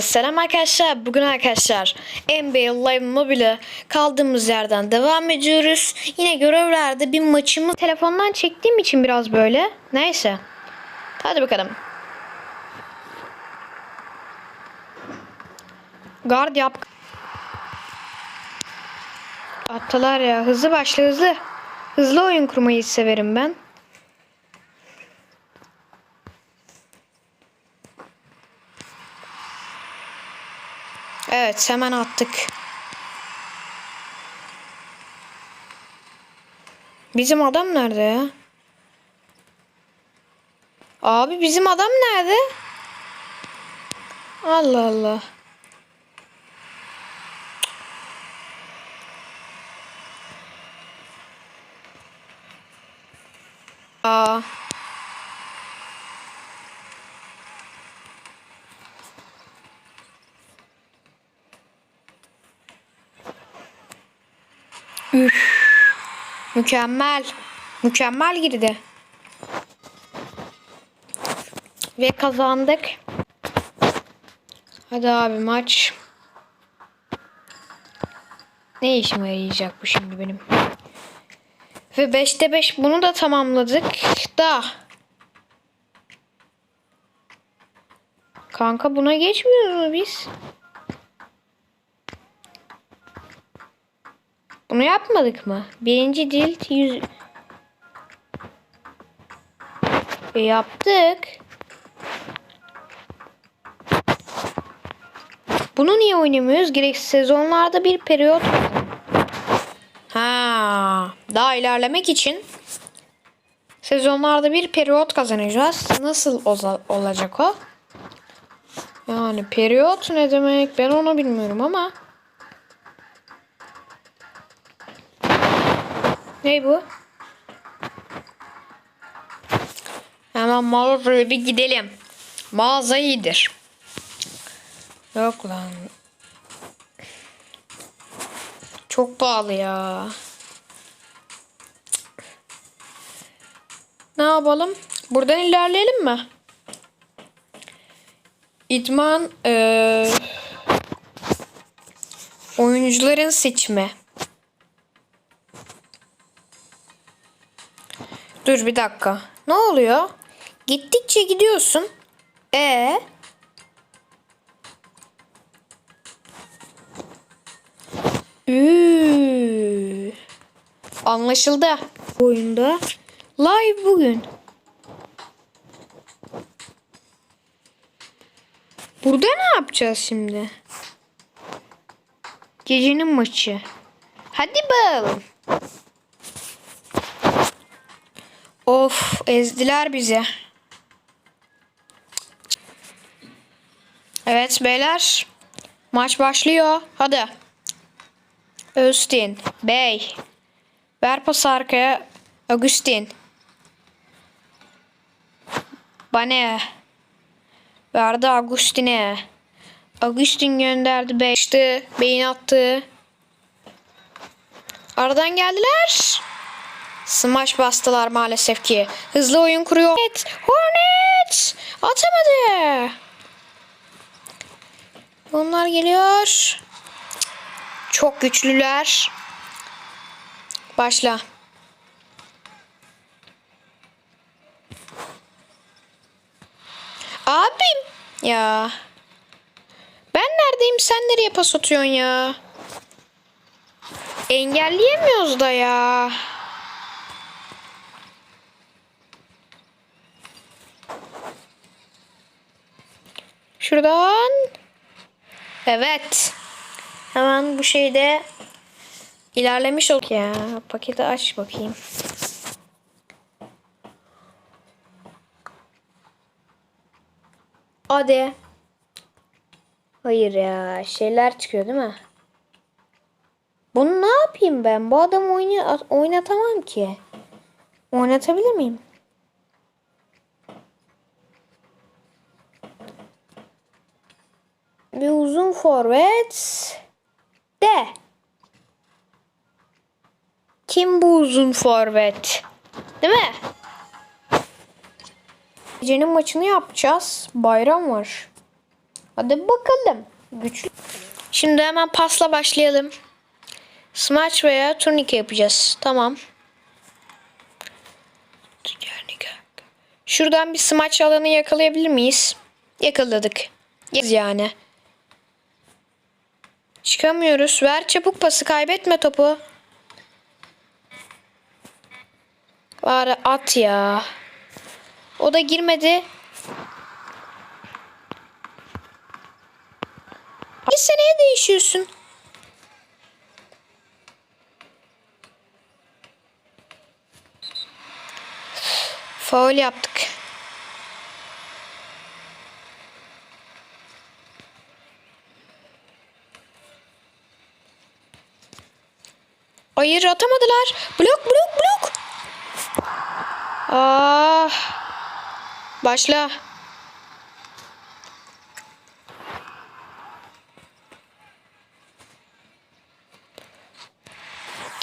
Selam arkadaşlar. Bugün arkadaşlar NBA Live Mobile kaldığımız yerden devam ediyoruz. Yine görevlerde bir maçımı telefondan çektiğim için biraz böyle. Neyse. Hadi bakalım. Guard yap. Attılar ya. Hızlı başla hızlı. Hızlı oyun kurmayı severim ben. Evet hemen attık. Bizim adam nerede ya? Abi bizim adam nerede? Allah Allah. Aa. Mükemmel. Mükemmel girdi. Ve kazandık. Hadi abi maç. Ne işime yarayacak bu şimdi benim? Ve 5'te 5 bunu da tamamladık. Da. Kanka buna geçmiyoruz mu biz? Bunu yapmadık mı? Birinci dil yüz... E, yaptık. Bunu niye oynamıyoruz? Gerek sezonlarda bir periyot. Ha, daha ilerlemek için sezonlarda bir periyot kazanacağız. Nasıl olacak o? Yani periyot ne demek? Ben onu bilmiyorum ama. Ne bu? Hemen mağazaya bir gidelim. Mağaza iyidir. Yok lan. Çok pahalı ya. Ne yapalım? Buradan ilerleyelim mi? İdman eee, oyuncuların seçimi. Dur bir dakika. Ne oluyor? Gittikçe gidiyorsun. E Üü. Anlaşıldı. Oyunda live bugün. Burada ne yapacağız şimdi? Gecenin maçı. Hadi bakalım. Of ezdiler bizi. Evet beyler. Maç başlıyor. Hadi. Öztin. Bey. Ver pas arkaya. Agustin. Bane. Verdi Agustin'e. Agustin gönderdi Bey. İşte beyin attı. Aradan geldiler. Smash bastılar maalesef ki. Hızlı oyun kuruyor. Hornet! Hornet! Atamadı. Onlar geliyor. Çok güçlüler. Başla. Abim. Ya. Ben neredeyim sen nereye pas atıyorsun ya? Engelleyemiyoruz da ya. Şuradan. Evet. Hemen bu şeyde ilerlemiş ol. Ya paketi aç bakayım. Hadi. Hayır ya şeyler çıkıyor değil mi? Bunu ne yapayım ben? Bu adamı oyna oynatamam ki. Oynatabilir miyim? Bir uzun forvet de. Kim bu uzun forvet? Değil mi? Gecenin maçını yapacağız. Bayram var. Hadi bakalım. Güçlü. Şimdi hemen pasla başlayalım. Smash veya turnike yapacağız. Tamam. Şuradan bir smaç alanı yakalayabilir miyiz? Yakaladık. Yani. Çıkamıyoruz. Ver çabuk pası kaybetme topu. Bari at ya. O da girmedi. Bir seneye değişiyorsun. Faul yaptık. Hayır atamadılar. Blok blok blok. Ah. Başla.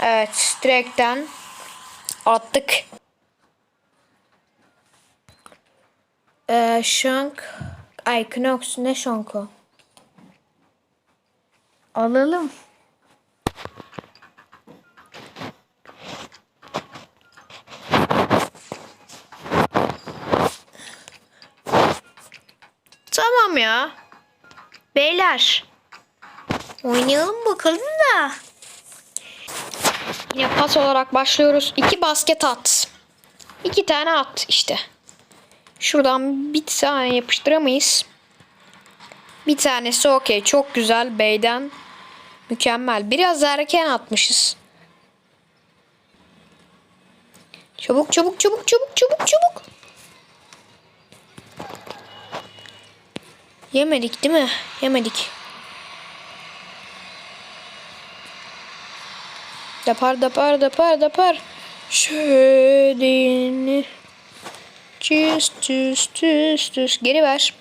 Evet, direkten attık. Ee, şank. Ay Knox ne şanko? Alalım. Tamam ya. Beyler. Oynayalım bakalım da. Yine pas olarak başlıyoruz. İki basket at. İki tane at işte. Şuradan bir tane yapıştıramayız. Bir tanesi okey. Çok güzel. Bey'den mükemmel. Biraz erken atmışız. Çabuk çabuk çabuk çabuk çabuk çabuk. Yemedik değil mi? Yemedik. Dapar dapar dapar dapar. Şöyle. Çüz çüz çüz çüz. Geri ver.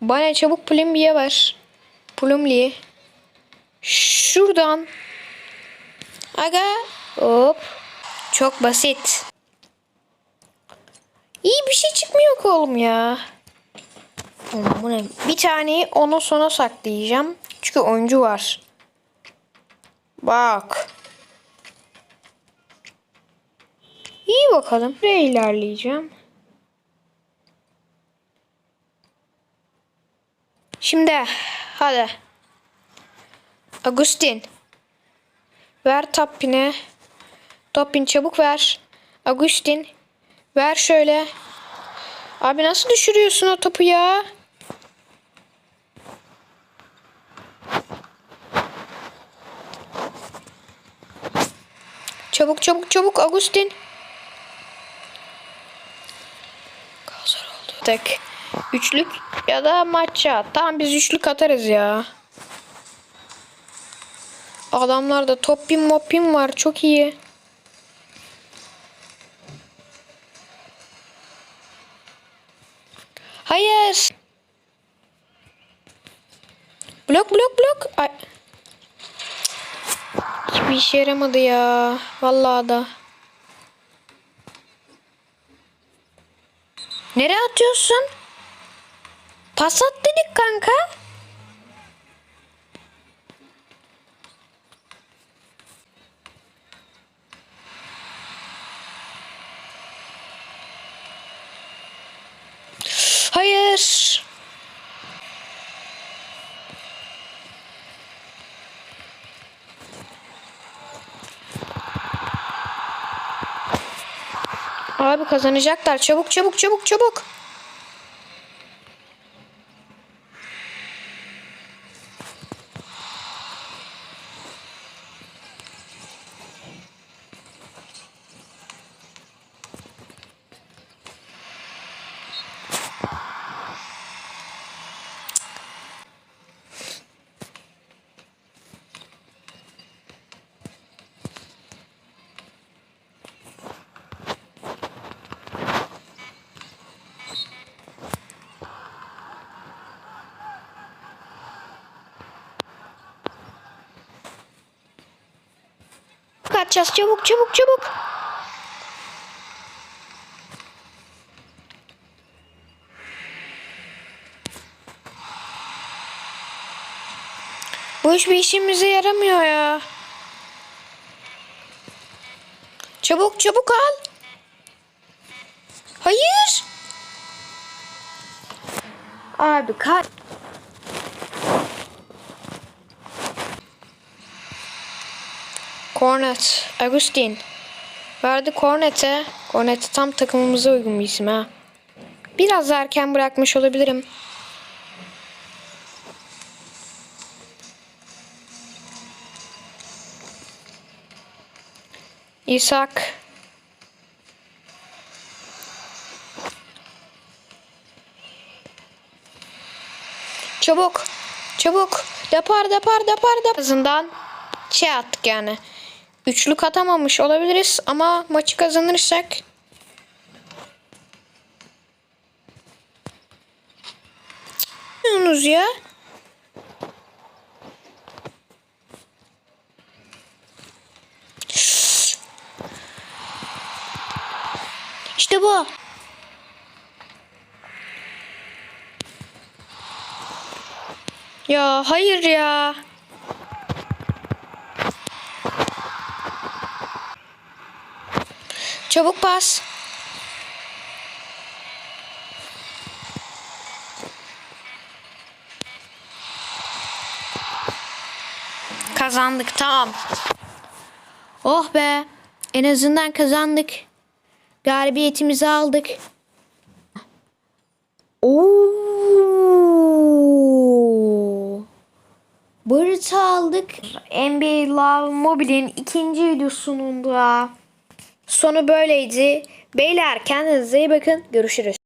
Bana çabuk Plumby'ye ver. Plumby'ye. Şuradan. Aga. Hop. Çok basit. İyi bir şey çıkmıyor ki oğlum ya. Bir taneyi ona sona saklayacağım. Çünkü oyuncu var. Bak. İyi bakalım. Buraya ilerleyeceğim. Şimdi hadi. Agustin. Ver Tappin'e. Tappin çabuk ver. Agustin. Ver şöyle. Abi nasıl düşürüyorsun o topu ya? Çabuk çabuk çabuk Agustin. Hazır oldu. Tek. Üçlük ya da maça. Tamam biz üçlük atarız ya. Adamlarda topim mopim var. Çok iyi. Hayır. Blok blok blok. Ay. Hiçbir işe yaramadı ya. Vallahi da. Nereye atıyorsun? Pas at dedik kanka. Hayır. Abi kazanacaklar. Çabuk çabuk çabuk çabuk. yapacağız. Çabuk çabuk çabuk. Bu hiçbir işimize yaramıyor ya. Çabuk çabuk al. Hayır. Abi kaç. Cornet. Agustin. Verdi Cornet'e. Cornet tam takımımıza uygun bir isim ha. Biraz erken bırakmış olabilirim. İshak. Çabuk. Çabuk. Depar depar depar depar. Azından şey attık yani. Üçlük atamamış olabiliriz ama maçı kazanırsak yapıyorsunuz ya? İşte bu. Ya hayır ya. Çabuk pas. Kazandık tamam. Oh be. En azından kazandık. Galibiyetimizi aldık. Oo. Barıt'ı aldık. NBA Love Mobile'in ikinci videosunun da sonu böyleydi. Beyler kendinize iyi bakın. Görüşürüz.